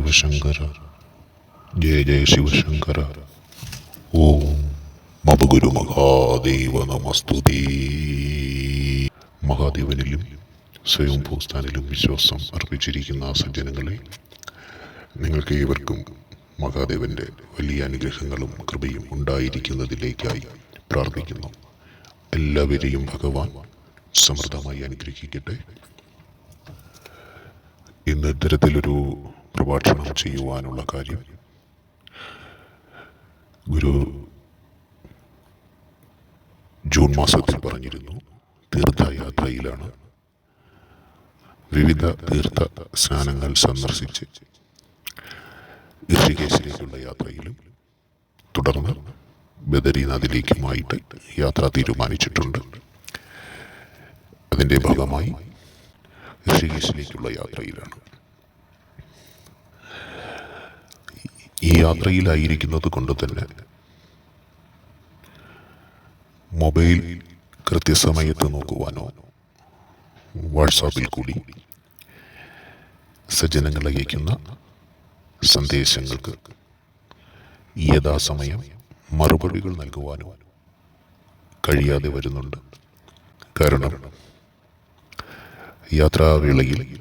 ശിവശങ്കര. ജയ ജയ ശിവശങ്കര. ഓം മപഗുരു മഹാദേവ നമസ്തുതി. മഹാദേവനിലും സ്വയം ഭൂസ്ഥാനിലും വിശ്വാസം അർപ്പിച്ചിരിക്കുന്ന സജ്ജനങ്ങളെ നിങ്ങൾക്ക് ഏവർക്കും മഹാദേവന്റെ വലിയ അനുഗ്രഹങ്ങളും കൃപയും ഉണ്ടായിരിക്കുന്നതിലേക്കായി പ്രാർത്ഥിക്കുന്നു. എല്ലാവരെയും ഭഗവാൻ സമൃദ്ധമായി അനുഗ്രഹിക്കട്ടെ. ഇന്ന് ഇത്തരത്തിലൊരു പ്രഭാഷണം ചെയ്യുവാനുള്ള കാര്യം. ഗുരു ജൂൺ മാസത്തിൽ പറഞ്ഞിരുന്നു തീർത്ഥയാത്രയിലാണ്. വിവിധ തീർത്ഥ സ്നാനങ്ങൾ സന്ദർശിച്ച് ഋഷികേശിലേക്കുള്ള യാത്രയിലും തുടർന്ന് ബദരീനാഥിലേക്കുമായിട്ട് യാത്ര തീരുമാനിച്ചിട്ടുണ്ട്. അതിന്റെ ഭാഗമായി ഋഷികേശിലേക്കുള്ള യാത്രയിലാണ്. ഈ യാത്രയിലായിരിക്കുന്നത് കൊണ്ട് തന്നെ മൊബൈൽ കൃത്യസമയത്ത് നോക്കുവാനോ വാട്സാപ്പിൽ കൂടി സജ്ജനങ്ങൾ അയക്കുന്ന സന്ദേശങ്ങൾക്ക് യഥാസമയം മറുപടികൾ നൽകുവാനോ കഴിയാതെ വരുന്നുണ്ട്. കാരണം യാത്രാവേളയിൽ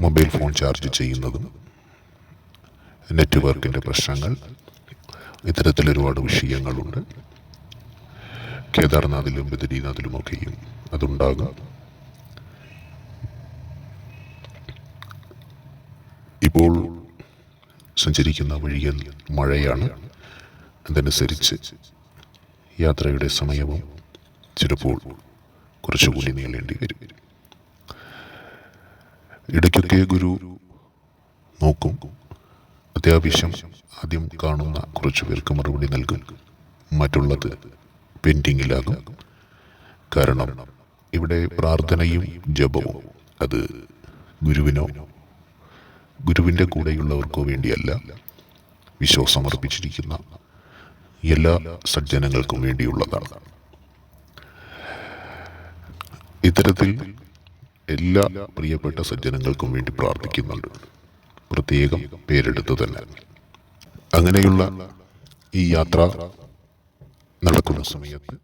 മൊബൈൽ ഫോൺ ചാർജ് ചെയ്യുന്നതും നെറ്റ്വർക്കിന്റെ പ്രശ്നങ്ങൾ ഇത്തരത്തിൽ ഒരുപാട് വിഷയങ്ങളുണ്ട്. കേദാർനാഥിലും ബദരീനാഥിലുമൊക്കെയും അതുണ്ടാകാം. ഇപ്പോൾ സഞ്ചരിക്കുന്ന വഴിയിൽ മഴയാണ്. അതനുസരിച്ച് യാത്രയുടെ സമയവും ചിലപ്പോൾ കുറച്ചുകൂടി നീളേണ്ടി വരും. ഇടയ്ക്കൊക്കെ ഗുരു നോക്കും. അത്യാവശ്യം ആദ്യം കാണുന്ന കുറച്ച് പേർക്ക് മറുപടി നൽകും. മറ്റുള്ളത് പെൻഡിങ്ങിലാകും. കാരണം ഇവിടെ പ്രാർത്ഥനയും ജപവും അത് ഗുരുവിനോ ഗുരുവിന്റെ കൂടെയുള്ളവർക്കോ വേണ്ടിയല്ല. വിശ്വാസം അർപ്പിച്ചിരിക്കുന്ന എല്ലാ സജ്ജനങ്ങൾക്കും വേണ്ടിയുള്ളതാണ്. ഇത്തരത്തിൽ എല്ലാ പ്രിയപ്പെട്ട സജ്ജനങ്ങൾക്കും വേണ്ടി പ്രാർത്ഥിക്കുന്നുണ്ട്. പ്രത്യേകം പേരെടുത്തു തന്നെ. അങ്ങനെയുള്ള ഈ യാത്ര നടക്കുന്ന സമയത്ത്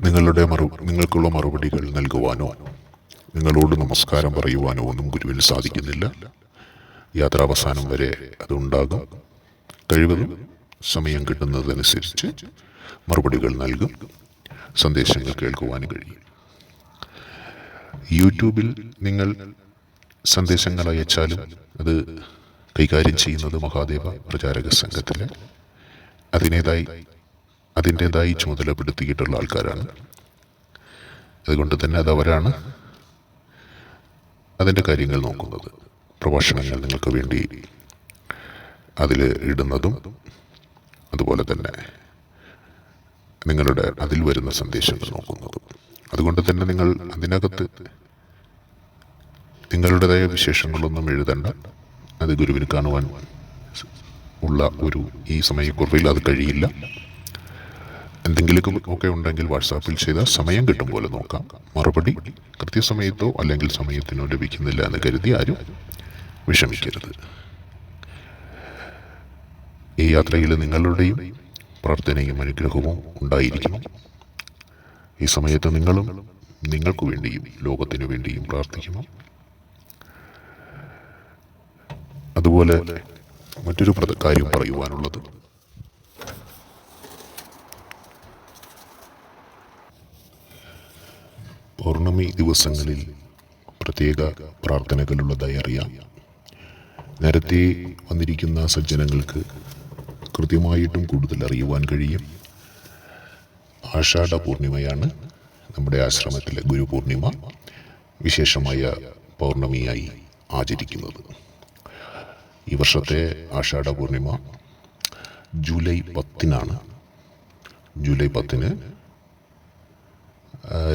നിങ്ങളുടെ മറു നിങ്ങൾക്കുള്ള മറുപടികൾ നൽകുവാനോ നിങ്ങളോട് നമസ്കാരം പറയുവാനോ ഒന്നും ഗുരുവിന് സാധിക്കുന്നില്ല. യാത്ര അവസാനം വരെ അതുണ്ടാകും. കഴിവതും സമയം കിട്ടുന്നതനുസരിച്ച് മറുപടികൾ നൽകും. സന്ദേശങ്ങൾ കേൾക്കുവാനും കഴിയും. യൂട്യൂബിൽ നിങ്ങൾ സന്ദേശങ്ങൾ അയച്ചാലും അത് കൈകാര്യം ചെയ്യുന്നത് മഹാദേവ പ്രചാരക സംഘത്തിലെ അതിനേതായി അതിന്റെതായി ചുമതലപ്പെടുത്തിയിട്ടുള്ള ആൾക്കാരാണ്. അതുകൊണ്ട് തന്നെ അതവരാണ് അതിന്റെ കാര്യങ്ങൾ നോക്കുന്നത്. പ്രഭാഷണങ്ങൾ നിങ്ങൾക്ക് വേണ്ടി അതിൽ ഇടുന്നതും അതുപോലെ തന്നെ നിങ്ങളുടെ അതിൽ വരുന്ന സന്ദേശങ്ങൾ നോക്കുന്നതും. അതുകൊണ്ട് തന്നെ നിങ്ങൾ അതിനകത്ത് നിങ്ങളുടേതായ വിശേഷങ്ങളൊന്നും എഴുതണ്ട. അത് ഗുരുവിന് കാണുവാൻ ഉള്ള ഒരു ഈ സമയക്കുറവിൽ അത് കഴിയില്ല. എന്തെങ്കിലും ഒക്കെ ഉണ്ടെങ്കിൽ വാട്സാപ്പിൽ ചെയ്താൽ സമയം കിട്ടും പോലെ നോക്കാം. മറുപടി കൃത്യസമയത്തോ അല്ലെങ്കിൽ സമയത്തിനോ ലഭിക്കുന്നില്ല എന്ന് കരുതി ആരും വിഷമിക്കരുത്. ഈ യാത്രയിൽ നിങ്ങളുടെയും പ്രാർത്ഥനയും അനുഗ്രഹവും ഉണ്ടായിരിക്കണം. ഈ സമയത്ത് നിങ്ങളും നിങ്ങൾക്ക് വേണ്ടിയും ലോകത്തിനു വേണ്ടിയും പ്രാർത്ഥിക്കണം. അതുപോലെ മറ്റൊരു കാര്യം പറയുവാനുള്ളത്. പൗർണമി ദിവസങ്ങളിൽ പ്രത്യേക പ്രാർത്ഥനകളുള്ളതായി അറിയാം നേരത്തെ വന്നിരിക്കുന്ന സജ്ജനങ്ങൾക്ക് കൃത്യമായിട്ടും കൂടുതൽ അറിയുവാൻ കഴിയും. ആഷാഢ പൂർണിമയാണ് നമ്മുടെ ആശ്രമത്തിലെ ഗുരു പൂർണിമ വിശേഷമായ പൗർണമിയായി ആചരിക്കുന്നത്. ഈ വർഷത്തെ ആഷാഢ പൂർണിമ ജൂലൈ പത്തിനാണ്. ജൂലൈ പത്തിന്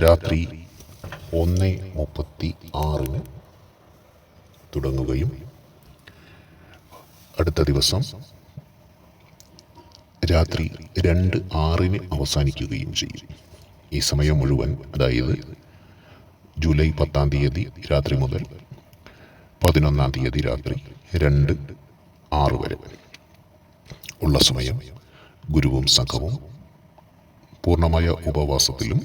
രാത്രി ഒന്ന് മുപ്പത്തി ആറിന് തുടങ്ങുകയും അടുത്ത ദിവസം രാത്രി രണ്ട് ആറിന് അവസാനിക്കുകയും ചെയ്യും. ഈ സമയം മുഴുവൻ അതായത് ജൂലൈ പത്താം തീയതി രാത്രി മുതൽ പതിനൊന്നാം തീയതി രാത്രി രണ്ട് ആറ് വരെ. ഉള്ള സമയം ഗുരുവും സംഘവും പൂർണമായ ഉപവാസത്തിലും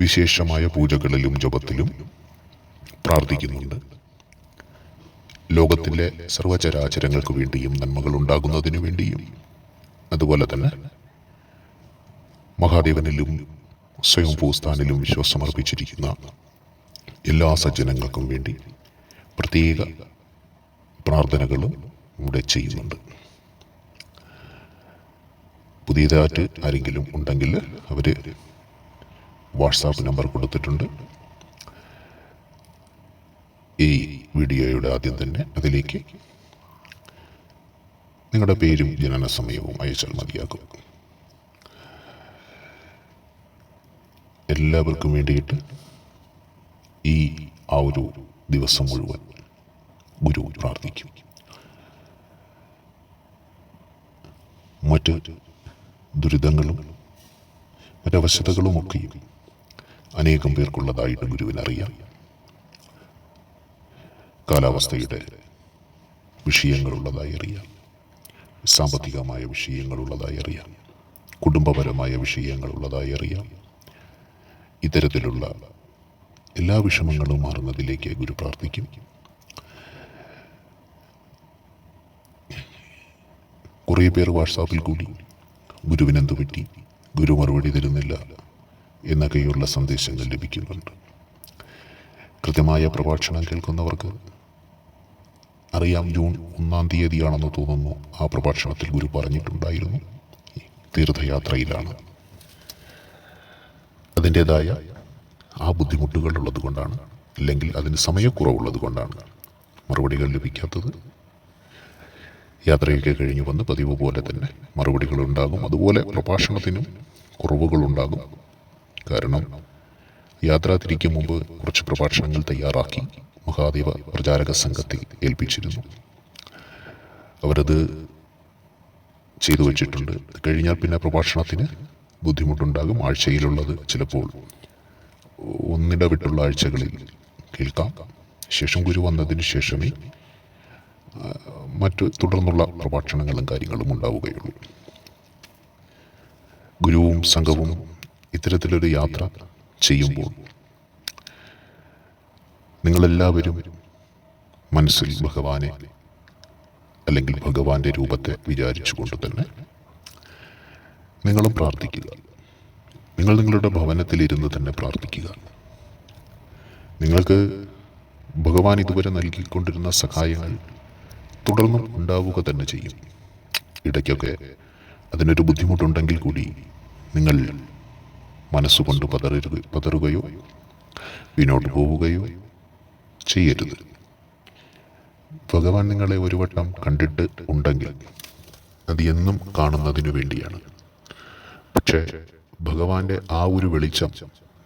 വിശേഷമായ പൂജകളിലും ജപത്തിലും പ്രാർത്ഥിക്കുന്നുണ്ട്. ലോകത്തിലെ സർവചരാചരങ്ങൾക്ക് വേണ്ടിയും നന്മകൾ ഉണ്ടാകുന്നതിനു വേണ്ടിയും. അതുപോലെ തന്നെ മഹാദേവനിലും സ്വയം ഭൂസ്ഥാനിലും വിശ്വാസമർപ്പിച്ചിരിക്കുന്ന എല്ലാ സജ്ജനങ്ങൾക്കും വേണ്ടി പ്രത്യേക പ്രാർത്ഥനകളും ഇവിടെ ചെയ്യുന്നുണ്ട്. പുതിയതായിട്ട് ആരെങ്കിലും ഉണ്ടെങ്കിൽ അവർ വാട്സാപ്പ് നമ്പർ കൊടുത്തിട്ടുണ്ട്. ഈ വീഡിയോയുടെ ആദ്യം തന്നെ അതിലേക്ക് നിങ്ങളുടെ പേരും ജനന സമയവും അയച്ചാൽ മതിയാകും. എല്ലാവർക്കും വേണ്ടിയിട്ട് ഈ ആ ഒരു ദിവസം മുഴുവൻ ഗുരു പ്രാർത്ഥിക്കും. മറ്റ് ദുരിതങ്ങളും മറ്റവശതകളുമൊക്കെയും അനേകം പേർക്കുള്ളതായിട്ട് ഗുരുവിനറിയാം. കാലാവസ്ഥയുടെ വിഷയങ്ങളുള്ളതായി അറിയാം. സാമ്പത്തികമായ വിഷയങ്ങളുള്ളതായി അറിയാം. കുടുംബപരമായ വിഷയങ്ങളുള്ളതായി അറിയാം. ഇത്തരത്തിലുള്ള എല്ലാ വിഷമങ്ങളും മാറുന്നതിലേക്ക് ഗുരു പ്രാർത്ഥിക്കും. കുറേ പേർ വാട്സാപ്പിൽ കൂടി ഗുരുവിനെന്തു പറ്റി? ഗുരു മറുപടി തരുന്നില്ല എന്ന എന്നൊക്കെയുള്ള സന്ദേശങ്ങൾ ലഭിക്കുന്നുണ്ട്. കൃത്യമായ പ്രഭാഷണം കേൾക്കുന്നവർക്ക് അറിയാം ജൂൺ ഒന്നാം തീയതിയാണെന്ന് തോന്നുന്നു ആ പ്രഭാഷണത്തിൽ ഗുരു പറഞ്ഞിട്ടുണ്ടായിരുന്നു. തീർത്ഥയാത്രയിലാണ്. അതിന്റെതായ ആ ബുദ്ധിമുട്ടുകൾ ഉള്ളത് കൊണ്ടാണ് അല്ലെങ്കിൽ അതിന് സമയക്കുറവുള്ളത് കൊണ്ടാണ് മറുപടികൾ ലഭിക്കാത്തത്? യാത്രയൊക്കെ കഴിഞ്ഞു വന്ന് പതിവ് പോലെ തന്നെ മറുപടികൾ ഉണ്ടാകും. അതുപോലെ പ്രഭാഷണത്തിനും കുറവുകളുണ്ടാകും. കാരണം യാത്ര തിരിക്കും മുമ്പ് കുറച്ച് പ്രഭാഷണങ്ങൾ തയ്യാറാക്കി മഹാദേവ പ്രചാരക സംഘത്തെ ഏൽപ്പിച്ചിരുന്നു. അവരത് ചെയ്തു വച്ചിട്ടുണ്ട്. കഴിഞ്ഞാൽ പിന്നെ പ്രഭാഷണത്തിന് ബുദ്ധിമുട്ടുണ്ടാകും. ആഴ്ചയിലുള്ളത് ചിലപ്പോൾ ഒന്നിടവിട്ടുള്ള ആഴ്ചകളിൽ കേൾക്കാം. ശേഷം ഗുരു വന്നതിന് ശേഷമേ മറ്റു തുടർന്നുള്ള പ്രഭാഷണങ്ങളും കാര്യങ്ങളും ഉണ്ടാവുകയുള്ളൂ. ഗുരുവും സംഘവും ഇത്തരത്തിലൊരു യാത്ര ചെയ്യുമ്പോൾ നിങ്ങളെല്ലാവരും മനസ്സിൽ ഭഗവാനെ അല്ലെങ്കിൽ ഭഗവാന്റെ രൂപത്തെ വിചാരിച്ചുകൊണ്ട് തന്നെ നിങ്ങളും പ്രാർത്ഥിക്കുക. നിങ്ങൾ നിങ്ങളുടെ ഭവനത്തിൽ ഇരുന്ന് തന്നെ പ്രാർത്ഥിക്കുക. നിങ്ങൾക്ക് ഭഗവാൻ ഇതുവരെ നൽകിക്കൊണ്ടിരുന്ന സഹായങ്ങൾ തുടർന്നും ഉണ്ടാവുക തന്നെ ചെയ്യും. ഇടയ്ക്കൊക്കെ അതിനൊരു ബുദ്ധിമുട്ടുണ്ടെങ്കിൽ കൂടി നിങ്ങൾ മനസ്സുകൊണ്ട് പതറരുത് പതറുകയോ പിന്നോട്ട് പോവുകയോ ചെയ്യരുത്. ഭഗവാൻ നിങ്ങളെ ഒരു വട്ടം കണ്ടിട്ട് ഉണ്ടെങ്കിൽ അത് എന്നും കാണുന്നതിനു വേണ്ടിയാണ്. പക്ഷേ ഭഗവാന്റെ ആ ഒരു വെളിച്ചം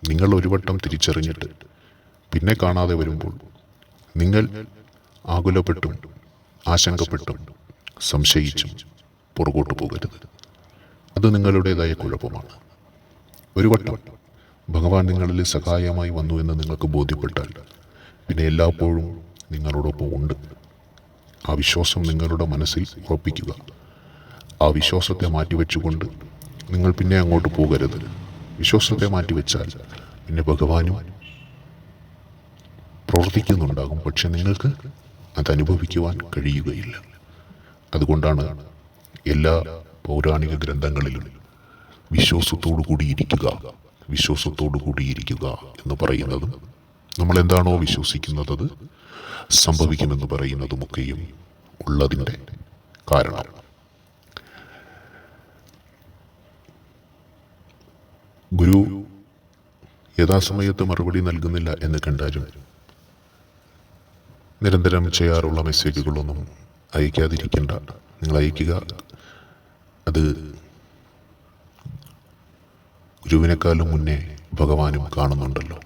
നിങ്ങൾ ഒരു വട്ടം തിരിച്ചറിഞ്ഞിട്ട് പിന്നെ കാണാതെ വരുമ്പോൾ നിങ്ങൾ ആകുലപ്പെട്ടും ആശങ്കപ്പെട്ടും സംശയിച്ചും പുറകോട്ട് പോകരുത്. അത് നിങ്ങളുടേതായ കുഴപ്പമാണ്. ഒരു വട്ടം ഭഗവാൻ നിങ്ങളിൽ സഹായമായി വന്നു എന്ന് നിങ്ങൾക്ക് ബോധ്യപ്പെട്ടാൽ പിന്നെ എല്ലാപ്പോഴും നിങ്ങളോടൊപ്പം ഉണ്ട്. ആ വിശ്വാസം നിങ്ങളുടെ മനസ്സിൽ ഉറപ്പിക്കുക. ആ വിശ്വാസത്തെ മാറ്റിവെച്ചുകൊണ്ട് നിങ്ങൾ പിന്നെ അങ്ങോട്ട് പോകരുത്. വിശ്വാസത്തെ മാറ്റിവെച്ചാൽ പിന്നെ ഭഗവാനും പ്രവർത്തിക്കുന്നുണ്ടാകും. പക്ഷെ നിങ്ങൾക്ക് അത് കഴിയുകയില്ല. അതുകൊണ്ടാണ് എല്ലാ പൗരാണിക ഗ്രന്ഥങ്ങളിലും വിശ്വാസത്തോടു കൂടിയിരിക്കുക വിശ്വാസത്തോടു കൂടിയിരിക്കുക എന്ന് പറയുന്നതും നമ്മൾ എന്താണോ വിശ്വസിക്കുന്നത് അത് സംഭവിക്കുമെന്ന് പറയുന്നതുമൊക്കെയും ഉള്ളതിന്റെ കാരണം. ഗുരു യഥാസമയത്ത് മറുപടി നൽകുന്നില്ല എന്ന് കണ്ടാലും നിരന്തരം ചെയ്യാറുള്ള മെസ്സേജുകളൊന്നും അയക്കാതിരിക്കേണ്ട. നിങ്ങൾ അയക്കുക. അത് ഗുരുവിനേക്കാളും മുന്നേ ഭഗവാനും കാണുന്നുണ്ടല്ലോ.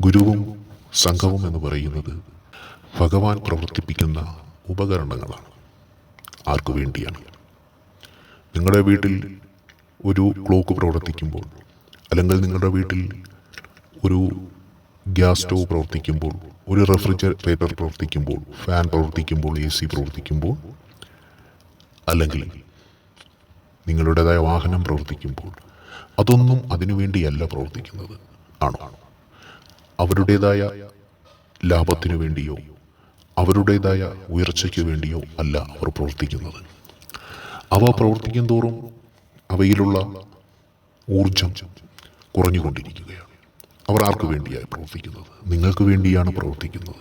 ഗുരുവും സംഘവും എന്ന് പറയുന്നത് ഭഗവാൻ പ്രവർത്തിപ്പിക്കുന്ന ഉപകരണങ്ങളാണ്. ആർക്കു വേണ്ടിയാണ്? നിങ്ങളുടെ വീട്ടിൽ ഒരു ക്ലോക്ക് പ്രവർത്തിക്കുമ്പോൾ അല്ലെങ്കിൽ നിങ്ങളുടെ വീട്ടിൽ ഒരു ഗ്യാസ് സ്റ്റവ് പ്രവർത്തിക്കുമ്പോൾ ഒരു റെഫ്രിജറേറ്റർ പ്രവർത്തിക്കുമ്പോൾ ഫാൻ പ്രവർത്തിക്കുമ്പോൾ എ സി പ്രവർത്തിക്കുമ്പോൾ അല്ലെങ്കിൽ നിങ്ങളുടേതായ വാഹനം പ്രവർത്തിക്കുമ്പോൾ അതൊന്നും അതിനുവേണ്ടിയല്ല പ്രവർത്തിക്കുന്നത് ആണോ? അവരുടേതായ ലാഭത്തിനു വേണ്ടിയോ അവരുടേതായ ഉയർച്ചയ്ക്ക് വേണ്ടിയോ അല്ല അവർ പ്രവർത്തിക്കുന്നത്. അവ പ്രവർത്തിക്കും തോറും അവയിലുള്ള ഊർജം കുറഞ്ഞുകൊണ്ടിരിക്കുകയാണ്. അവർ ആർക്ക് വേണ്ടിയാണ് പ്രവർത്തിക്കുന്നത്? നിങ്ങൾക്ക് വേണ്ടിയാണ് പ്രവർത്തിക്കുന്നത്.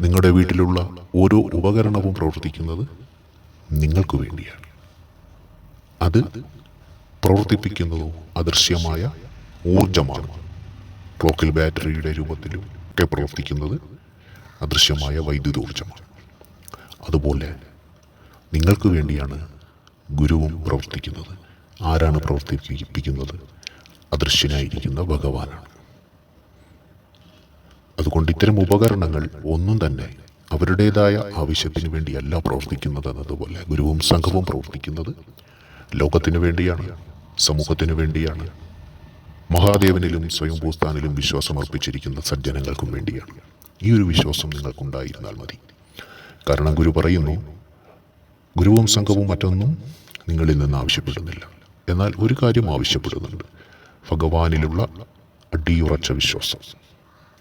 നിങ്ങളുടെ വീട്ടിലുള്ള ഓരോ ഉപകരണവും പ്രവർത്തിക്കുന്നത് നിങ്ങൾക്ക് വേണ്ടിയാണ്. അത് പ്രവർത്തിപ്പിക്കുന്നതും അദൃശ്യമായ ഊർജമാണ് ക്ലോക്കിൽ ബാറ്ററിയുടെ രൂപത്തിലും ഒക്കെ പ്രവർത്തിക്കുന്നത് അദൃശ്യമായ വൈദ്യുതോർജമാണ് അതുപോലെ നിങ്ങൾക്ക് വേണ്ടിയാണ് ഗുരുവും പ്രവർത്തിക്കുന്നത്. ആരാണ് പ്രവർത്തിപ്പിക്കുന്നത്? അദൃശ്യനായിരിക്കുന്ന ഭഗവാനാണ്. അതുകൊണ്ട് ഇത്തരം ഉപകരണങ്ങൾ ഒന്നും തന്നെ അവരുടേതായ ആവശ്യത്തിന് വേണ്ടിയല്ല പ്രവർത്തിക്കുന്നത് എന്നതുപോലെ ഗുരുവും സംഘവും പ്രവർത്തിക്കുന്നത് ലോകത്തിന് വേണ്ടിയാണ് സമൂഹത്തിന് വേണ്ടിയാണ് മഹാദേവനിലും സ്വയം ഭൂസ്ഥാനിലും വിശ്വാസം അർപ്പിച്ചിരിക്കുന്ന സജ്ജനങ്ങൾക്കും വേണ്ടിയാണ്. ഈ ഒരു വിശ്വാസം നിങ്ങൾക്കുണ്ടായിരുന്നാൽ മതി. കാരണം ഗുരു പറയുന്നു ഗുരുവും സംഘവും മറ്റൊന്നും നിങ്ങളിൽ നിന്ന് ആവശ്യപ്പെടുന്നില്ല. എന്നാൽ ഒരു കാര്യം ആവശ്യപ്പെടുന്നുണ്ട്. ഭഗവാനിലുള്ള അടിയുറച്ച വിശ്വാസം.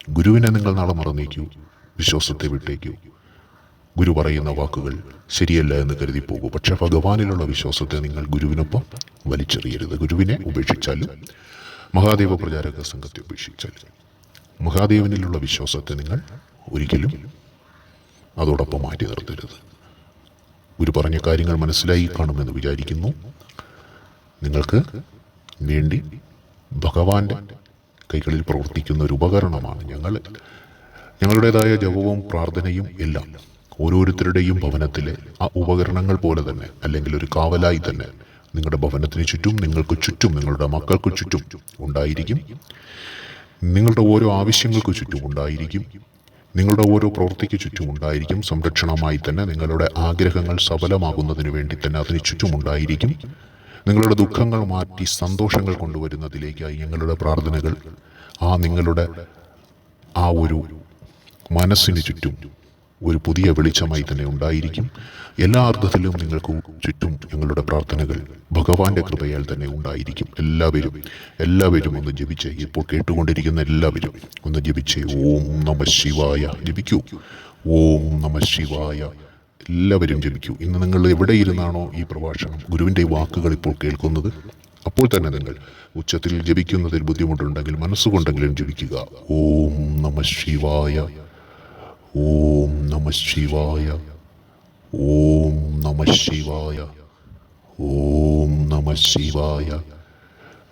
ഗുരുവിനെ നിങ്ങൾ നാളെ മറന്നേക്കൂ. വിശ്വാസത്തെ വിട്ടേക്കൂ. ഗുരു പറയുന്ന വാക്കുകൾ ശരിയല്ല എന്ന് കരുതി പോകൂ. പക്ഷെ ഭഗവാനിലുള്ള വിശ്വാസത്തെ നിങ്ങൾ ഗുരുവിനൊപ്പം വലിച്ചെറിയരുത്. ഗുരുവിനെ ഉപേക്ഷിച്ചാലും മഹാദേവ പ്രചാരക സംഘത്തെ ഉപേക്ഷിച്ചാലും. മഹാദേവനിലുള്ള വിശ്വാസത്തെ നിങ്ങൾ ഒരിക്കലും അതോടൊപ്പം മാറ്റി നിർത്തരുത്. ഗുരു പറഞ്ഞ കാര്യങ്ങൾ മനസ്സിലായി കാണുമെന്ന് വിചാരിക്കുന്നു. നിങ്ങൾക്ക് വേണ്ടി ഭഗവാന്റെ കൈകളിൽ പ്രവർത്തിക്കുന്ന ഒരു ഉപകരണമാണ് ഞങ്ങൾ. ഞങ്ങളുടേതായ ജപവും പ്രാർത്ഥനയും എല്ലാം ഓരോരുത്തരുടെയും ഭവനത്തിലെ ആ ഉപകരണങ്ങൾ പോലെ തന്നെ അല്ലെങ്കിൽ ഒരു കാവലായി തന്നെ നിങ്ങളുടെ ഭവനത്തിന് ചുറ്റും നിങ്ങൾക്ക് ചുറ്റും നിങ്ങളുടെ മക്കൾക്ക് ചുറ്റും ഉണ്ടായിരിക്കും. നിങ്ങളുടെ ഓരോ ആവശ്യങ്ങൾക്ക് ചുറ്റും ഉണ്ടായിരിക്കും. നിങ്ങളുടെ ഓരോ പ്രവൃത്തിക്ക് ചുറ്റുമുണ്ടായിരിക്കും സംരക്ഷണമായി തന്നെ നിങ്ങളുടെ ആഗ്രഹങ്ങൾ സഫലമാകുന്നതിന് വേണ്ടി തന്നെ അതിന് ചുറ്റുമുണ്ടായിരിക്കും നിങ്ങളുടെ ദുഃഖങ്ങൾ മാറ്റി സന്തോഷങ്ങൾ കൊണ്ടുവരുന്നതിലേക്കായി ഞങ്ങളുടെ പ്രാർത്ഥനകൾ ആ നിങ്ങളുടെ ആ ഒരു മനസ്സിന് ചുറ്റും ഒരു പുതിയ വെളിച്ചമായി തന്നെ ഉണ്ടായിരിക്കും. എല്ലാ അർത്ഥത്തിലും നിങ്ങൾക്ക് ചുറ്റും ഞങ്ങളുടെ പ്രാർത്ഥനകൾ ഭഗവാന്റെ കൃപയാൽ തന്നെ ഉണ്ടായിരിക്കും. എല്ലാവരും എല്ലാവരും ഒന്ന് ജപിച്ച് ഇപ്പോൾ കേട്ടുകൊണ്ടിരിക്കുന്ന എല്ലാവരും ഒന്ന് ജപിച്ച് ഓം നമ ശിവായ ജപിക്കൂ. ഓം നമ ശിവായ. എല്ലാവരും ജപിക്കൂ. ഇന്ന് നിങ്ങൾ എവിടെ ഇരുന്നാണോ ഈ പ്രഭാഷണം ഗുരുവിന്റെ വാക്കുകൾ ഇപ്പോൾ കേൾക്കുന്നത്? അപ്പോൾ തന്നെ നിങ്ങൾ ഉച്ചത്തിൽ ജപിക്കുന്നതിൽ ബുദ്ധിമുട്ടുണ്ടെങ്കിൽ മനസ്സുകൊണ്ടെങ്കിലും ജപിക്കുക. ഓം നമ ശിവായ. ഓം ശിവായ. ഓം നമ ശിവായ. ഓം നമ ശിവായ.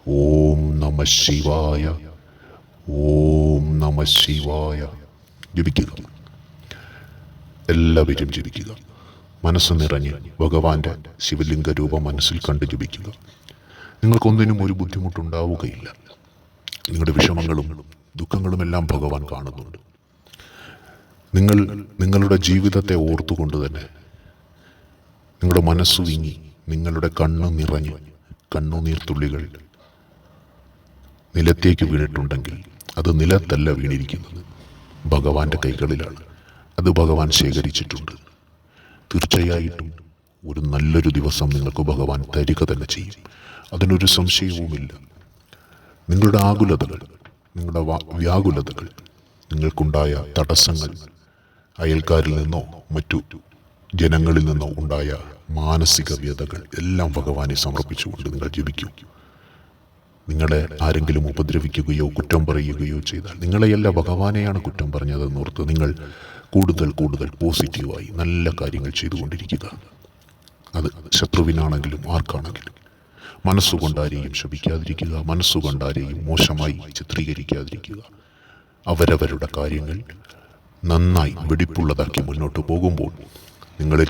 ഓം നമ ശിവായ. ഓം നമ ശിവായ. ജപിക്കുക. എല്ലാവരും ജപിക്കുക. മനസ്സ് നിറഞ്ഞ് ഭഗവാന്റെ ശിവലിംഗ രൂപം മനസ്സിൽ കണ്ട് ജപിക്കുക. നിങ്ങൾക്കൊന്നിനും ഒരു ബുദ്ധിമുട്ടുണ്ടാവുകയില്ല. നിങ്ങളുടെ വിഷമങ്ങളും ദുഃഖങ്ങളുമെല്ലാം ഭഗവാൻ കാണുന്നുണ്ട്. നിങ്ങൾ നിങ്ങളുടെ ജീവിതത്തെ ഓർത്തുകൊണ്ട് തന്നെ നിങ്ങളുടെ മനസ്സ് വിങ്ങി നിങ്ങളുടെ കണ്ണ് നിറഞ്ഞു കണ്ണുനീർത്തുള്ളികൾ നിലത്തേക്ക് വീണിട്ടുണ്ടെങ്കിൽ അത് നിലത്തല്ല വീണിരിക്കുന്നത്. ഭഗവാന്റെ കൈകളിലാണ്. അത് ഭഗവാൻ ശേഖരിച്ചിട്ടുണ്ട്. തീർച്ചയായിട്ടും ഒരു നല്ലൊരു ദിവസം നിങ്ങൾക്ക് ഭഗവാൻ തരിക തന്നെ ചെയ്യും. അതിനൊരു സംശയവുമില്ല. നിങ്ങളുടെ ആകുലതകൾ നിങ്ങളുടെ വ്യാകുലതകൾ നിങ്ങൾക്കുണ്ടായ തടസ്സങ്ങൾ അയൽക്കാരിൽ നിന്നോ മറ്റു ജനങ്ങളിൽ നിന്നോ ഉണ്ടായ മാനസിക വ്യതകൾ എല്ലാം ഭഗവാനെ സമർപ്പിച്ചുകൊണ്ട് നിങ്ങൾ ജപിക്കൂ. നിങ്ങളെ ആരെങ്കിലും ഉപദ്രവിക്കുകയോ കുറ്റം പറയുകയോ ചെയ്താൽ നിങ്ങളെയല്ല ഭഗവാനെയാണ് കുറ്റം പറഞ്ഞതെന്നോർത്ത് നിങ്ങൾ കൂടുതൽ കൂടുതൽ പോസിറ്റീവായി നല്ല കാര്യങ്ങൾ ചെയ്തുകൊണ്ടിരിക്കുക. അത് ശത്രുവിനാണെങ്കിലും ആർക്കാണെങ്കിലും മനസ്സുകൊണ്ടാരെയും ശപിക്കാതിരിക്കുക മനസ്സുകൊണ്ടാരെയും മോശമായി ചിത്രീകരിക്കാതിരിക്കുക. അവരവരുടെ കാര്യങ്ങൾ നന്നായി വെടിപ്പുള്ളതാക്കി മുന്നോട്ട് പോകുമ്പോൾ നിങ്ങളിൽ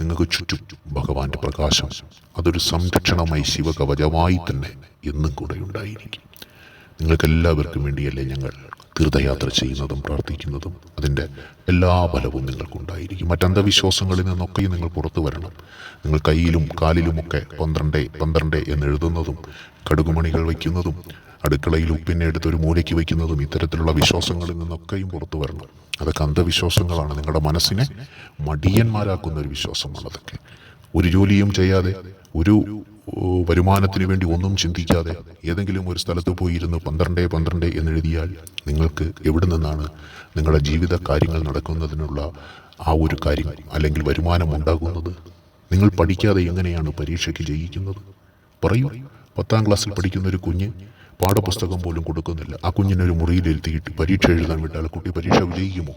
നിങ്ങൾക്ക് ചുറ്റും ഭഗവാന്റെ പ്രകാശം അതൊരു സംരക്ഷണമായി ശിവകവചമായി തന്നെ എന്നും കൂടെ ഉണ്ടായിരിക്കും. നിങ്ങൾക്കെല്ലാവർക്കും വേണ്ടിയല്ലേ ഞങ്ങൾ തീർത്ഥയാത്ര ചെയ്യുന്നതും പ്രാർത്ഥിക്കുന്നതും? അതിന്റെ എല്ലാ ഫലവും നിങ്ങൾക്കുണ്ടായിരിക്കും. മറ്റന്ധവിശ്വാസങ്ങളിൽ നിന്നൊക്കെ നിങ്ങൾ പുറത്തു വരണം. നിങ്ങൾ കയ്യിലും കാലിലുമൊക്കെ പന്ത്രണ്ട് പന്ത്രണ്ട് എന്ന് എഴുതുന്നതും കടുകുമണികൾ വയ്ക്കുന്നതും അടുക്കളയിൽ ഉപ്പിനെ എടുത്ത് ഒരു മൂലയ്ക്ക് വയ്ക്കുന്നതും ഇത്തരത്തിലുള്ള വിശ്വാസങ്ങളിൽ നിന്നൊക്കെയും പുറത്തു വരണം. അതൊക്കെ അന്ധവിശ്വാസങ്ങളാണ്. നിങ്ങളുടെ മനസ്സിനെ മടിയന്മാരാക്കുന്ന ഒരു വിശ്വാസമാണ് അതൊക്കെ. ഒരു ജോലിയും ചെയ്യാതെ ഒരു വരുമാനത്തിന് വേണ്ടി ഒന്നും ചിന്തിക്കാതെ ഏതെങ്കിലും ഒരു സ്ഥലത്ത് പോയി ഇരുന്ന് പന്ത്രണ്ട് പന്ത്രണ്ട് എന്നെഴുതിയാൽ നിങ്ങൾക്ക് എവിടെ നിന്നാണ് നിങ്ങളുടെ ജീവിത കാര്യങ്ങൾ നടക്കുന്നതിനുള്ള ആ ഒരു കാര്യം അല്ലെങ്കിൽ വരുമാനം ഉണ്ടാകുന്നത്? നിങ്ങൾ പഠിക്കാതെ എങ്ങനെയാണ് പരീക്ഷയ്ക്ക് ജയിക്കുന്നത്? പറയൂ. പത്താം ക്ലാസ്സിൽ പഠിക്കുന്ന ഒരു കുഞ്ഞ് പാഠപുസ്തകം പോലും കൊടുക്കുന്നില്ല. ആ കുഞ്ഞിനൊരു മുറിയിലിരുത്തിയിട്ട് പരീക്ഷ എഴുതാൻ വിട്ടാൽ കുട്ടി പരീക്ഷ വിജയിക്കുമോ?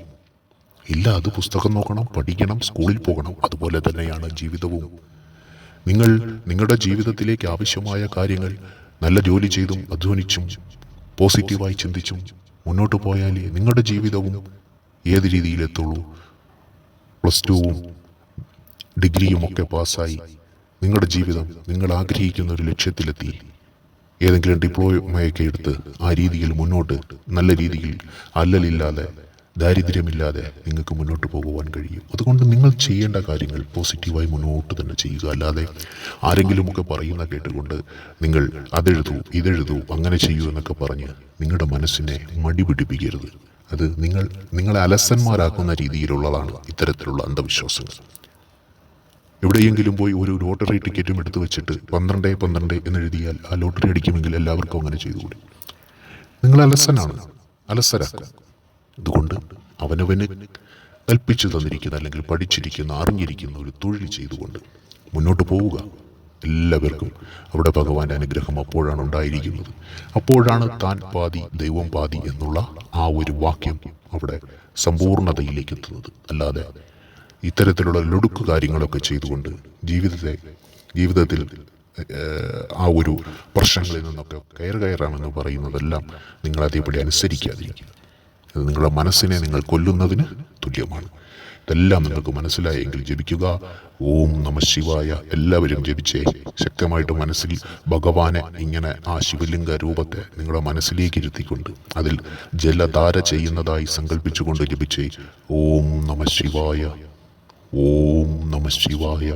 ഇല്ല അത് പുസ്തകം നോക്കണം പഠിക്കണം സ്കൂളിൽ പോകണം അതുപോലെ തന്നെയാണ് ജീവിതവും. നിങ്ങൾ നിങ്ങളുടെ ജീവിതത്തിലേക്ക് ആവശ്യമായ കാര്യങ്ങൾ നല്ല ജോലി ചെയ്തും അധ്വാനിച്ചും പോസിറ്റീവായി ചിന്തിച്ചും മുന്നോട്ട് പോയാലേ നിങ്ങളുടെ ജീവിതവും ഏത് രീതിയിലെത്തുള്ളൂ? പ്ലസ് ടുവും ഡിഗ്രിയും ഒക്കെ പാസ്സായി നിങ്ങളുടെ ജീവിതം നിങ്ങൾ ആഗ്രഹിക്കുന്ന ഒരു ലക്ഷ്യത്തിലെത്തി. ഏതെങ്കിലും ഡിപ്ലോമയൊക്കെ എടുത്ത് ആ രീതിയിൽ മുന്നോട്ട് നല്ല രീതിയിൽ അല്ലലില്ലാതെ ദാരിദ്ര്യമില്ലാതെ നിങ്ങൾക്ക് മുന്നോട്ട് പോകുവാൻ കഴിയും. അതുകൊണ്ട് നിങ്ങൾ ചെയ്യേണ്ട കാര്യങ്ങൾ പോസിറ്റീവായി മുന്നോട്ട് തന്നെ ചെയ്യുക. അല്ലാതെ ആരെങ്കിലുമൊക്കെ പറയുന്ന കേട്ടുകൊണ്ട് നിങ്ങൾ അതെഴുതൂ ഇതെഴുതൂ അങ്ങനെ ചെയ്യൂ എന്നൊക്കെ പറഞ്ഞ് നിങ്ങളുടെ മനസ്സിനെ മടിപിടിപ്പിക്കരുത് അത് നിങ്ങൾ നിങ്ങളെ അലസന്മാരാക്കുന്ന രീതിയിലുള്ളതാണ് ഇത്തരത്തിലുള്ള അന്ധവിശ്വാസങ്ങൾ. എവിടെയെങ്കിലും പോയി ഒരു ലോട്ടറി ടിക്കറ്റും എടുത്തു വെച്ചിട്ട് പന്ത്രണ്ട് പന്ത്രണ്ട് എന്നെഴുതിയാൽ ആ ലോട്ടറി അടിക്കുമെങ്കിൽ എല്ലാവർക്കും അങ്ങനെ ചെയ്തുകൂടി. നിങ്ങൾ അലസനാണ്. അലസരാക്കും. അതുകൊണ്ട് അവനവന് കൽപ്പിച്ചു തന്നിരിക്കുന്ന അല്ലെങ്കിൽ പഠിച്ചിരിക്കുന്ന അറിഞ്ഞിരിക്കുന്ന ഒരു തൊഴിൽ ചെയ്തുകൊണ്ട് മുന്നോട്ട് പോവുക. എല്ലാവർക്കും അവിടെ ഭഗവാന്റെ അനുഗ്രഹം അപ്പോഴാണ് ഉണ്ടായിരിക്കുന്നത്. അപ്പോഴാണ് താൻ പാതി ദൈവം പാതി എന്നുള്ള ആ ഒരു വാക്യം അവിടെ സമ്പൂർണതയിലേക്ക് എത്തുന്നത്. അല്ലാതെ ഇത്തരത്തിലുള്ള ലൊടുക്കു കാര്യങ്ങളൊക്കെ ചെയ്തുകൊണ്ട് ജീവിതത്തെ ജീവിതത്തിൽ ആ ഒരു പ്രശ്നങ്ങളിൽ നിന്നൊക്കെ കയർ കയറാമെന്ന് പറയുന്നതെല്ലാം നിങ്ങൾ അതേപടി അനുസരിക്കാതിരിക്കുക. അത് നിങ്ങളുടെ മനസ്സിനെ നിങ്ങൾ കൊല്ലുന്നതിന് തുല്യമാണ്. ഇതെല്ലാം നിങ്ങൾക്ക് മനസ്സിലായെങ്കിൽ ജപിക്കുക. ഓം നമ ശിവായ. എല്ലാവരും ജപിച്ചേ. ശക്തമായിട്ട് മനസ്സിൽ ഭഗവാനെ ഇങ്ങനെ ആ ശിവലിംഗ രൂപത്തെ നിങ്ങളുടെ മനസ്സിലേക്ക് ഇരുത്തിക്കൊണ്ട് അതിൽ ജലധാര ചെയ്യുന്നതായി സങ്കല്പിച്ചുകൊണ്ട് ജപിച്ചേ. ഓം നമ ശിവായ. ഓം നമ ശിവായ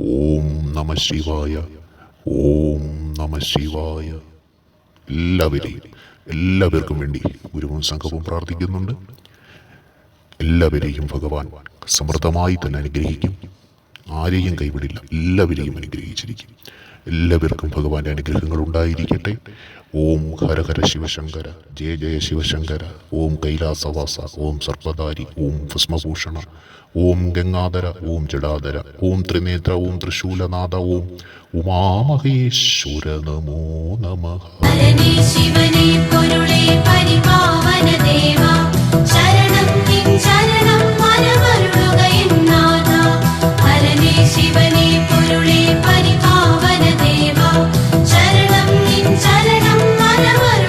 ഓം നമ ശിവായ ഓം നമ ശിവായ എല്ലാവരെയും എല്ലാവർക്കും വേണ്ടി ഗുരുവും സംഘവും പ്രാർത്ഥിക്കുന്നുണ്ട്. എല്ലാവരെയും ഭഗവാൻ സമൃദ്ധമായി തന്നെ അനുഗ്രഹിക്കും. ആരെയും കൈവിടില്ല എല്ലാവരെയും അനുഗ്രഹിച്ചിരിക്കും. എല്ലാവർക്കും ഭഗവാന്റെ അനുഗ്രഹങ്ങൾ ഉണ്ടായിരിക്കട്ടെ. ഓം ഹരഹര ശിവശങ്കര ജയ ജയ ശിവശങ്കര ഓം കൈലാസവാസ ഓം സർപ്പധാരി ഓം ഭസ്മഭൂഷണ ഓം ഗംഗാധര ഓം ജഡാധര ഓം ത്രിനേത്ര ഓം തൃശൂലനാഥ ഓം ഉമാമഹേശ്വര നമോ നമ. ശിവനെ പൊരുളേ പരിപാവന ദേവാ ശരണം പരിപാവന ദേവാ never